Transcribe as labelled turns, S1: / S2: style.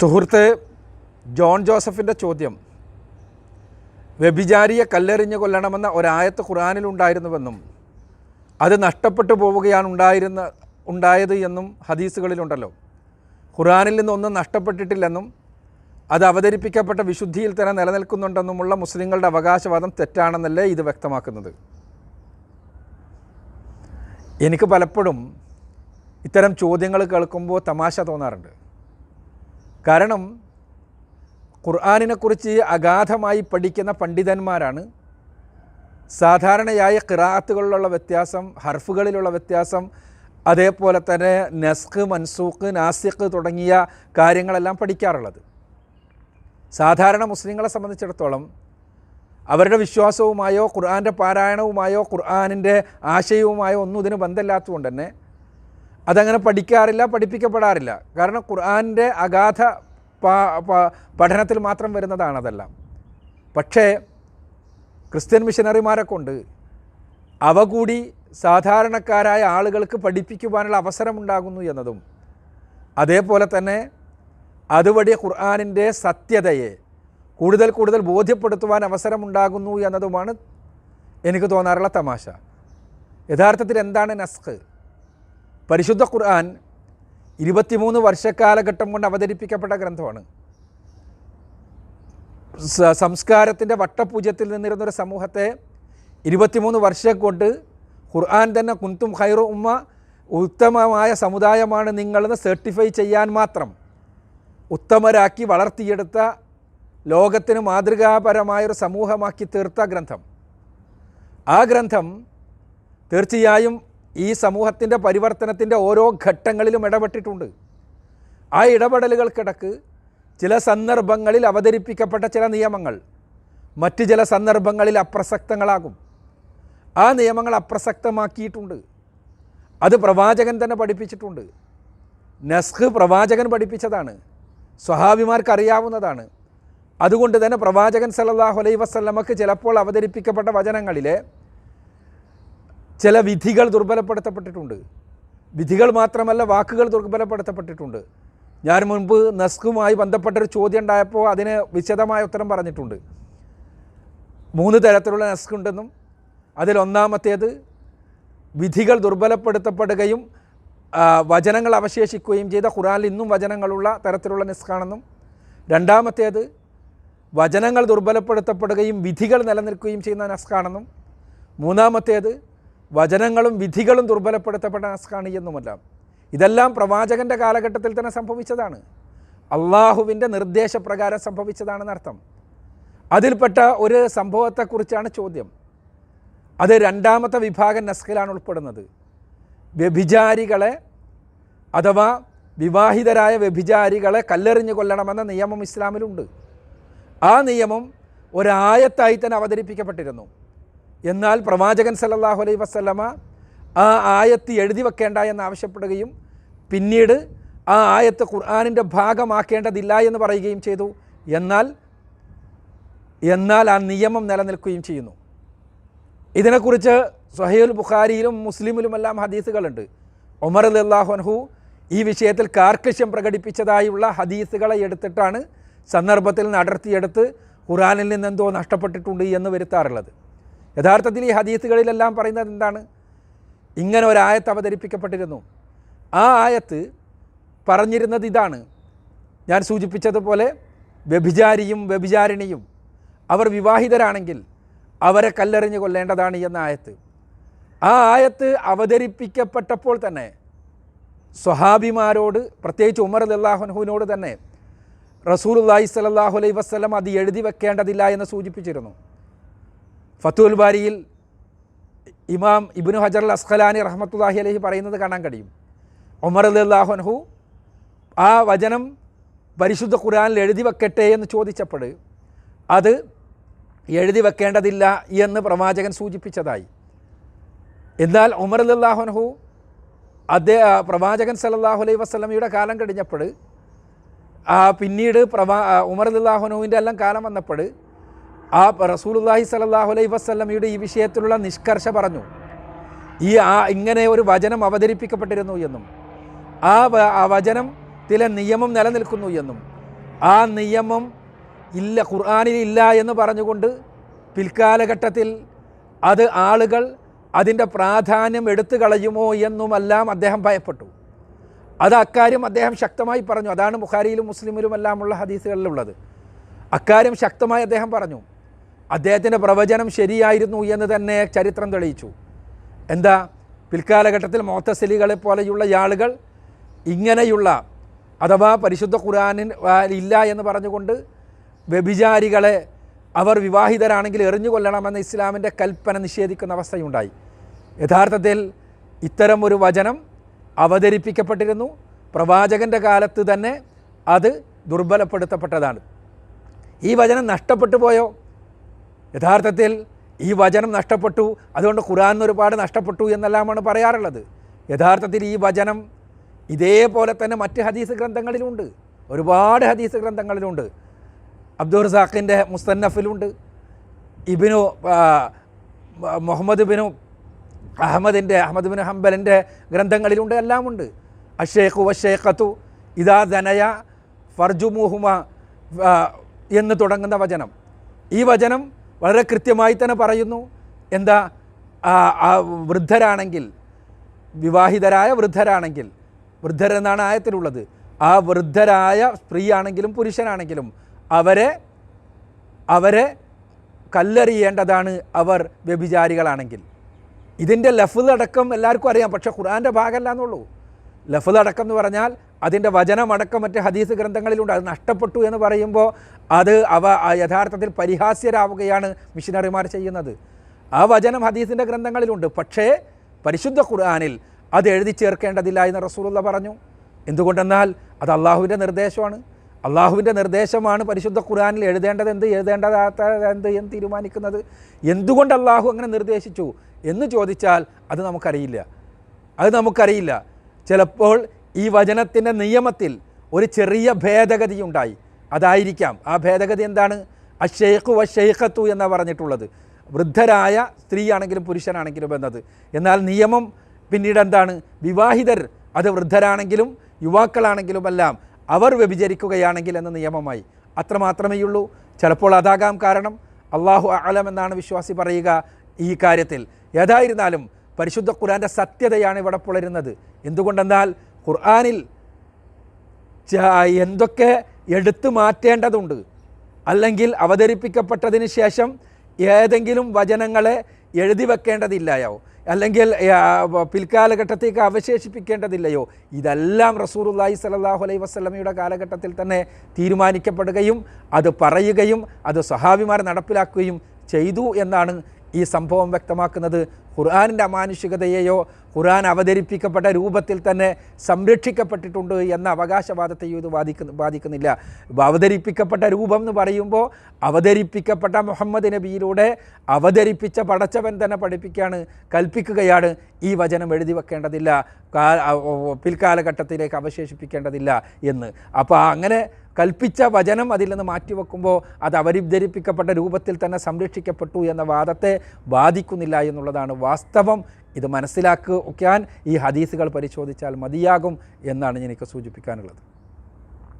S1: സുഹൃത്ത് ജോൺ ജോസഫിന്റെ ചോദ്യം വ്യഭിചാരിയെ കല്ലെറിഞ്ഞ് കൊല്ലണമെന്ന ഒരായത്ത് ഖുറാനിലുണ്ടായിരുന്നുവെന്നും അത് നഷ്ടപ്പെട്ടു പോവുകയാണ് ഉണ്ടായിരുന്ന ഉണ്ടായത് എന്നും ഹദീസുകളിലുണ്ടല്ലോ. ഖുറാനിൽ നിന്നൊന്നും നഷ്ടപ്പെട്ടിട്ടില്ലെന്നും അത് അവതരിപ്പിക്കപ്പെട്ട വിശുദ്ധിയിൽ തന്നെ നിലനിൽക്കുന്നുണ്ടെന്നുമുള്ള മുസ്ലിങ്ങളുടെ അവകാശവാദം തെറ്റാണെന്നല്ലേ ഇത് വ്യക്തമാക്കുന്നത്. എനിക്ക് പലപ്പോഴും ഇത്തരം ചോദ്യങ്ങൾ കേൾക്കുമ്പോൾ തമാശ തോന്നാറുണ്ട്. കാരണം ഖുർആാനിനെക്കുറിച്ച് അഗാധമായി പഠിക്കുന്ന പണ്ഡിതന്മാരാണ്. സാധാരണയായ കിറാത്തുകളിലുള്ള വ്യത്യാസം ഹർഫുകളിലുള്ള വ്യത്യാസം അതേപോലെ തന്നെ നസ്ഖ് മൻസൂഖ് നാസിഖ് തുടങ്ങിയ കാര്യങ്ങളെല്ലാം പഠിക്കാറുള്ളത്. സാധാരണ മുസ്ലിങ്ങളെ സംബന്ധിച്ചിടത്തോളം അവരുടെ വിശ്വാസവുമായോ ഖുർആന്റെ പാരായണവുമായോ ഖുർആാനിന്റെ ആശയവുമായോ ഒന്നും ഇതിന് ബന്ധമില്ലാത്തതുകൊണ്ട് തന്നെ അതങ്ങനെ പഠിക്കാറില്ല പഠിപ്പിക്കപ്പെടാറില്ല. കാരണം ഖുർആാനിന്റെ അഗാധ പഠനത്തിൽ മാത്രം വരുന്നതാണ് അതെല്ലാം. പക്ഷേ ക്രിസ്ത്യൻ മിഷനറിമാരെ കൊണ്ട് അവ കൂടി സാധാരണക്കാരായ ആളുകൾക്ക് പഠിപ്പിക്കുവാനുള്ള അവസരമുണ്ടാകുന്നു എന്നതും. അതേപോലെ തന്നെ അതുവഴി ഖുർആാനിന്റെ സത്യതയെ കൂടുതൽ കൂടുതൽ ബോധ്യപ്പെടുത്തുവാൻ അവസരമുണ്ടാകുന്നു എന്നതുമാണ് എനിക്ക് തോന്നാറുള്ള തമാശ. യഥാർത്ഥത്തിൽ എന്താണ് നസ്ഖ്? പരിശുദ്ധ ഖുർആൻ ഇരുപത്തിമൂന്ന് വർഷക്കാലഘട്ടം കൊണ്ട് അവതരിപ്പിക്കപ്പെട്ട ഗ്രന്ഥമാണ്. സംസ്കാരത്തിന്റെ വട്ടപൂജ്യത്തിൽ നിന്നിരുന്നൊരു സമൂഹത്തെ ഇരുപത്തിമൂന്ന് വർഷം കൊണ്ട് ഖുർആൻ തന്നെ കുന്തും ഖൈറു ഉമ്മ ഉത്തമമായ സമുദായമാണ് നിങ്ങളെന്ന് സർട്ടിഫൈ ചെയ്യാൻ മാത്രം ഉത്തമരാക്കി വളർത്തിയെടുത്ത ലോകത്തിന് മാതൃകാപരമായൊരു സമൂഹമാക്കി തീർത്ത ഗ്രന്ഥം. ആ ഗ്രന്ഥം തീർച്ചയായും ഈ സമൂഹത്തിന്റെ പരിവർത്തനത്തിന്റെ ഓരോ ഘട്ടങ്ങളിലും ഇടപെട്ടിട്ടുണ്ട്. ആ ഇടപെടലുകൾക്കിടക്ക് ചില സന്ദർഭങ്ങളിൽ അവതരിപ്പിക്കപ്പെട്ട ചില നിയമങ്ങൾ മറ്റ് ചില സന്ദർഭങ്ങളിൽ അപ്രസക്തങ്ങളാകും. ആ നിയമങ്ങൾ അപ്രസക്തമാക്കിയിട്ടുണ്ട്. അത് പ്രവാചകൻ തന്നെ പഠിപ്പിച്ചിട്ടുണ്ട്. നസ്ഖ് പ്രവാചകൻ പഠിപ്പിച്ചതാണ്. സ്വഹാബിമാർക്ക് അറിയാവുന്നതാണ് അതുകൊണ്ട് തന്നെ പ്രവാചകൻ സല്ലല്ലാഹു അലൈഹി വസല്ലമക്ക് ചിലപ്പോൾ അവതരിപ്പിക്കപ്പെട്ട വചനങ്ങളിലെ ചില വിധികൾ ദുർബലപ്പെടുത്തപ്പെട്ടിട്ടുണ്ട്. വിധികൾ മാത്രമല്ല വാക്കുകൾ ദുർബലപ്പെടുത്തപ്പെട്ടിട്ടുണ്ട്. ഞാൻ മുൻപ് നസ്കുമായി ബന്ധപ്പെട്ടൊരു ചോദ്യം ഉണ്ടായപ്പോൾ അതിന് വിശദമായ ഉത്തരം പറഞ്ഞിട്ടുണ്ട്. മൂന്ന് തരത്തിലുള്ള നസ്ക് ഉണ്ടെന്നും അതിലൊന്നാമത്തേത് വിധികൾ ദുർബലപ്പെടുത്തപ്പെടുകയും വചനങ്ങൾ അവശേഷിക്കുകയും ചെയ്ത ഖുറാനിൽ ഇന്നും വചനങ്ങളുള്ള തരത്തിലുള്ള നിസ്കാണെന്നും രണ്ടാമത്തേത് വചനങ്ങൾ ദുർബലപ്പെടുത്തപ്പെടുകയും വിധികൾ നിലനിൽക്കുകയും ചെയ്യുന്ന നസ്കാണെന്നും മൂന്നാമത്തേത് വചനങ്ങളും വിധികളും ദുർബലപ്പെടുത്തപ്പെട്ട നസ്കാണ് എന്നുമല്ല. ഇതെല്ലാം പ്രവാചകന്റെ കാലഘട്ടത്തിൽ തന്നെ സംഭവിച്ചതാണ്. അള്ളാഹുവിന്റെ നിർദ്ദേശപ്രകാരം സംഭവിച്ചതാണെന്നർത്ഥം അതിൽപ്പെട്ട ഒരു സംഭവത്തെക്കുറിച്ചാണ് ചോദ്യം. അത് രണ്ടാമത്തെ വിഭാഗം നസ്കിലാണ് ഉൾപ്പെടുന്നത്. വ്യഭിചാരികളെ അഥവാ വിവാഹിതരായ വ്യഭിചാരികളെ കല്ലെറിഞ്ഞു കൊല്ലണമെന്ന നിയമം ഇസ്ലാമിലുണ്ട്. ആ നിയമം ഒരായത്തായി തന്നെ അവതരിപ്പിക്കപ്പെട്ടിരുന്നു. എന്നാൽ പ്രവാചകൻ സല്ലല്ലാഹു അലൈ വസല്ലമ ആ ആയത്ത് എഴുതി വെക്കേണ്ട എന്ന് ആവശ്യപ്പെടുകയും പിന്നീട് ആ ആയത്ത് ഖുർആാനിന്റെ ഭാഗമാക്കേണ്ടതില്ല എന്ന് പറയുകയും ചെയ്തു. എന്നാൽ എന്നാൽ ആ നിയമം നിലനിൽക്കുകയും ചെയ്യുന്നു. ഇതിനെക്കുറിച്ച് സഹീൽ ബുഖാരിയിലും മുസ്ലിമിലുമെല്ലാം ഹദീസുകളുണ്ട്. ഒമർ അള്ളാഹുൻഹു ഈ വിഷയത്തിൽ കാർക്കശ്യം പ്രകടിപ്പിച്ചതായുള്ള ഹദീസുകളെ എടുത്തിട്ടാണ് സന്ദർഭത്തിൽ നിന്ന് അടർത്തിയെടുത്ത് ഖുറാനിൽ നിന്നെന്തോ നഷ്ടപ്പെട്ടിട്ടുണ്ട് എന്ന് വരുത്താറുള്ളത്. യഥാർത്ഥത്തിൽ ഈ ഹദീസുകളിലെല്ലാം പറയുന്നത് എന്താണ്? ഇങ്ങനെ ഒരായത്ത് അവതരിപ്പിക്കപ്പെട്ടിരുന്നു. ആ ആയത്ത് പറഞ്ഞിരുന്നത് ഇതാണ്. ഞാൻ സൂചിപ്പിച്ചതുപോലെ വ്യഭിചാരിയും വ്യഭിചാരിണിയും അവർ വിവാഹിതരാണെങ്കിൽ അവരെ കല്ലെറിഞ്ഞ് കൊല്ലേണ്ടതാണ് എന്ന ആയത്ത്. ആ ആയത്ത് അവതരിപ്പിക്കപ്പെട്ടപ്പോൾ തന്നെ സ്വഹാബിമാരോട് പ്രത്യേകിച്ച് ഉമർ അല്ലാഹുനഹുവിനോട് തന്നെ റസൂലുല്ലാഹി സ്വല്ലല്ലാഹു അലൈഹി വസ്ലം അത് എഴുതി വെക്കേണ്ടതില്ല എന്ന് സൂചിപ്പിച്ചിരുന്നു. ഫത്തുൽ ബാരിയിൽ ഇമാം ഇബിനു ഹജർ അൽ അസ്ഖലാനി റഹ്മത്തുല്ലാഹി അലഹി പറയുന്നത് കാണാൻ കഴിയും. ഉമർ അള്ളാഹുഹു ആ വചനം പരിശുദ്ധ ഖുറാനിൽ എഴുതി വെക്കട്ടെ എന്ന് ചോദിച്ചപ്പോൾ അത് എഴുതി വെക്കേണ്ടതില്ല എന്ന് പ്രവാചകൻ സൂചിപ്പിച്ചതായി. എന്നാൽ ഉമർ അല്ലാഹുനഹു അദ്ദേഹ പ്രവാചകൻ സലല്ലാഹു അലൈഹി വസ്ലമയുടെ കാലം കഴിഞ്ഞപ്പോൾ പിന്നീട് പ്രവാ ഉമർ അല്ലാഹുനുവിന്റെ എല്ലാം കാലം വന്നപ്പോൾ ആ റസൂലുല്ലാഹി സലാഹു അലൈഹി വസ്ലമയുടെ ഈ വിഷയത്തിലുള്ള നിഷ്കർഷ പറഞ്ഞു. ഈ ആ ഇങ്ങനെ ഒരു വചനം അവതരിപ്പിക്കപ്പെട്ടിരുന്നു എന്നും ആ വചനം ചില നിയമം നിലനിൽക്കുന്നു എന്നും ആ നിയമം ഇല്ല ഖുർആാനിൽ ഇല്ല എന്ന് പറഞ്ഞുകൊണ്ട് പിൽക്കാലഘട്ടത്തിൽ അത് ആളുകൾ അതിന്റെ പ്രാധാന്യം എടുത്തു കളയുമോ എന്നുമെല്ലാം അദ്ദേഹം ഭയപ്പെട്ടു. അത് അക്കാര്യം അദ്ദേഹം ശക്തമായി പറഞ്ഞു. അതാണ് ബുഖാരിയിലും മുസ്ലിമിലും എല്ലാമുള്ള ഹദീസുകളിലുള്ളത്. അക്കാര്യം ശക്തമായി അദ്ദേഹം പറഞ്ഞു. അദ്ദേഹത്തിന്റെ പ്രവചനം ശരിയായിരുന്നു എന്ന് തന്നെ ചരിത്രം തെളിയിച്ചു. എന്താ? പിൽക്കാലഘട്ടത്തിൽ മോത്തസലികളെ പോലെയുള്ള ആളുകൾ ഇങ്ങനെയുള്ള അഥവാ പരിശുദ്ധ ഖുർആാനിൻ ഇല്ല എന്ന് പറഞ്ഞുകൊണ്ട് വ്യഭിചാരികളെ അവർ വിവാഹിതരാണെങ്കിൽ എറിഞ്ഞു കൊല്ലണമെന്ന ഇസ്ലാമിന്റെ കൽപ്പന നിഷേധിക്കുന്ന അവസ്ഥയുണ്ടായി. യഥാർത്ഥത്തിൽ ഇത്തരം ഒരു വചനം അവതരിപ്പിക്കപ്പെട്ടിരുന്നു. പ്രവാചകന്റെ കാലത്ത് തന്നെ അത് ദുർബലപ്പെടുത്തപ്പെട്ടതാണ്. ഈ വചനം നഷ്ടപ്പെട്ടു പോയോ? യഥാർത്ഥത്തിൽ ഈ വചനം നഷ്ടപ്പെട്ടു. അതുകൊണ്ട് ഖുറാൻ ഒരുപാട് നഷ്ടപ്പെട്ടു എന്നെല്ലാമാണ് പറയാറുള്ളത്. യഥാർത്ഥത്തിൽ ഈ വചനം ഇതേപോലെ തന്നെ മറ്റ് ഹദീസ് ഗ്രന്ഥങ്ങളിലുണ്ട്. ഒരുപാട് ഹദീസ് ഗ്രന്ഥങ്ങളിലുണ്ട്. അബ്ദുൾ റസാഖിന്റെ മുസ്തന്നഫിലുണ്ട്. ഇബിനു മുഹമ്മദ് ബിനു അഹമ്മദിന്റെ അഹമ്മദ് ബിൻ ഹംബലിന്റെ ഗ്രന്ഥങ്ങളിലുണ്ട് എല്ലാമുണ്ട്. അഷേഖു വഷേഖത്തു ഇതാ ധനയ ഫർജുമുഹുമ എന്ന് തുടങ്ങുന്ന വചനം. ഈ വചനം വളരെ കൃത്യമായി തന്നെ പറയുന്നു. എന്താ? വൃദ്ധരാണെങ്കിൽ വിവാഹിതരായ വൃദ്ധരാണെങ്കിൽ വൃദ്ധരെന്നാണ് ആയത്തിലുള്ളത്. ആ വൃദ്ധരായ സ്ത്രീയാണെങ്കിലും പുരുഷനാണെങ്കിലും അവരെ അവരെ കല്ലെറിയേണ്ടതാണ് അവർ വ്യഭിചാരികളാണെങ്കിൽ. ഇതിന്റെ അടക്കം എല്ലാവർക്കും അറിയാം പക്ഷേ ഖുർആന്റെ ഭാഗമല്ല എന്നുള്ളൂ. എന്ന് പറഞ്ഞാൽ അതിന്റെ വചനമടക്കം മറ്റ് ഹദീസ് ഗ്രന്ഥങ്ങളിലുണ്ട്. അത് നഷ്ടപ്പെട്ടു എന്ന് പറയുമ്പോൾ അത് അവ യഥാർത്ഥത്തിൽ പരിഹാസ്യരാവുകയാണ് മിഷനറിമാർ ചെയ്യുന്നത്. ആ വചനം ഹദീസിന്റെ ഗ്രന്ഥങ്ങളിലുണ്ട്. പക്ഷേ പരിശുദ്ധ ഖുർആാനിൽ അത് എഴുതി ചേർക്കേണ്ടതില്ല എന്ന് റസൂലുള്ള പറഞ്ഞു. എന്തുകൊണ്ടെന്നാൽ അത് അള്ളാഹുവിന്റെ നിർദ്ദേശമാണ്. അള്ളാഹുവിന്റെ നിർദ്ദേശമാണ് പരിശുദ്ധ ഖുർആാനിൽ എഴുതേണ്ടത് എന്ത് എഴുതേണ്ടതാത്ത എന്ത് എന്ന് തീരുമാനിക്കുന്നത്. എന്തുകൊണ്ട് അള്ളാഹു അങ്ങനെ നിർദ്ദേശിച്ചു എന്ന് ചോദിച്ചാൽ അത് നമുക്കറിയില്ല. അത് നമുക്കറിയില്ല. ചിലപ്പോൾ ഈ വചനത്തിന്റെ നിയമത്തിൽ ഒരു ചെറിയ ഭേദഗതി ഉണ്ടായി അതായിരിക്കാം. ആ ഭേദഗതി എന്താണ്? അഷെയ്ഖു വഷെയ്ഖത്തു എന്നാണ് പറഞ്ഞിട്ടുള്ളത്. വൃദ്ധരായ സ്ത്രീയാണെങ്കിലും പുരുഷനാണെങ്കിലും എന്നത്. എന്നാൽ നിയമം പിന്നീട് എന്താണ്? വിവാഹിതർ അത് വൃദ്ധരാണെങ്കിലും യുവാക്കളാണെങ്കിലും എല്ലാം അവർ വ്യഭിചരിക്കുകയാണെങ്കിൽ എന്ന നിയമമായി. അത്രമാത്രമേ ഉള്ളൂ. ചിലപ്പോൾ അതാകാം കാരണം അള്ളാഹു അലം എന്നാണ് വിശ്വാസി പറയുക ഈ കാര്യത്തിൽ. ഏതായിരുന്നാലും പരിശുദ്ധ ഖുരാന്റെ സത്യതയാണ് ഇവിടെ പുലരുന്നത്. എന്തുകൊണ്ടെന്നാൽ ഖുർആനിൽ എന്തൊക്കെ എടുത്തു മാറ്റേണ്ടതുണ്ട്? അല്ലെങ്കിൽ അവതരിപ്പിക്കപ്പെട്ടതിന് ശേഷം ഏതെങ്കിലും വചനങ്ങളെ എഴുതി വെക്കേണ്ടതില്ലയോ? അല്ലെങ്കിൽ പിൽക്കാലഘട്ടത്തേക്ക് അവശേഷിപ്പിക്കേണ്ടതില്ലയോ? ഇതെല്ലാം റസൂറുല്ലാഹി സലാഹു അലൈഹി വസ്ലമയുടെ കാലഘട്ടത്തിൽ തന്നെ തീരുമാനിക്കപ്പെടുകയും അത് പറയുകയും അത് സഹാബിമാർ നടപ്പിലാക്കുകയും ചെയ്തു എന്നാണ് ഈ സംഭവം വ്യക്തമാക്കുന്നത്. ഖുർആാനിന്റെ അമാനുഷികതയെയോ ഖുർആൻ അവതരിപ്പിക്കപ്പെട്ട രൂപത്തിൽ തന്നെ സംരക്ഷിക്കപ്പെട്ടിട്ടുണ്ട് എന്ന അവകാശവാദത്തെയോ ഇത് ബാധിക്കുന്ന ബാധിക്കുന്നില്ല അവതരിപ്പിക്കപ്പെട്ട രൂപം എന്ന് പറയുമ്പോൾ അവതരിപ്പിക്കപ്പെട്ട മുഹമ്മദ് നബിയിലൂടെ അവതരിപ്പിച്ച പടച്ചവൻ തന്നെ പഠിപ്പിക്കുകയാണ് കൽപ്പിക്കുകയാണ്. ഈ വചനം എഴുതി വെക്കേണ്ടതില്ല പിൽക്കാലഘട്ടത്തിലേക്ക് അവശേഷിപ്പിക്കേണ്ടതില്ല എന്ന്. അപ്പോൾ അങ്ങനെ കൽപ്പിച്ച വചനം അതിൽ നിന്ന് മാറ്റിവെക്കുമ്പോൾ അത് അവരുദ്ധരിപ്പിക്കപ്പെട്ട രൂപത്തിൽ തന്നെ സംരക്ഷിക്കപ്പെട്ടു എന്ന വാദത്തെ ബാധിക്കുന്നില്ല എന്നുള്ളതാണ് വാസ്തവം. ഇത് മനസ്സിലാക്കുകയാൻ ഈ ഹദീസുകൾ പരിശോധിച്ചാൽ മതിയാകും എന്നാണ് എനിക്ക് സൂചിപ്പിക്കാനുള്ളത്.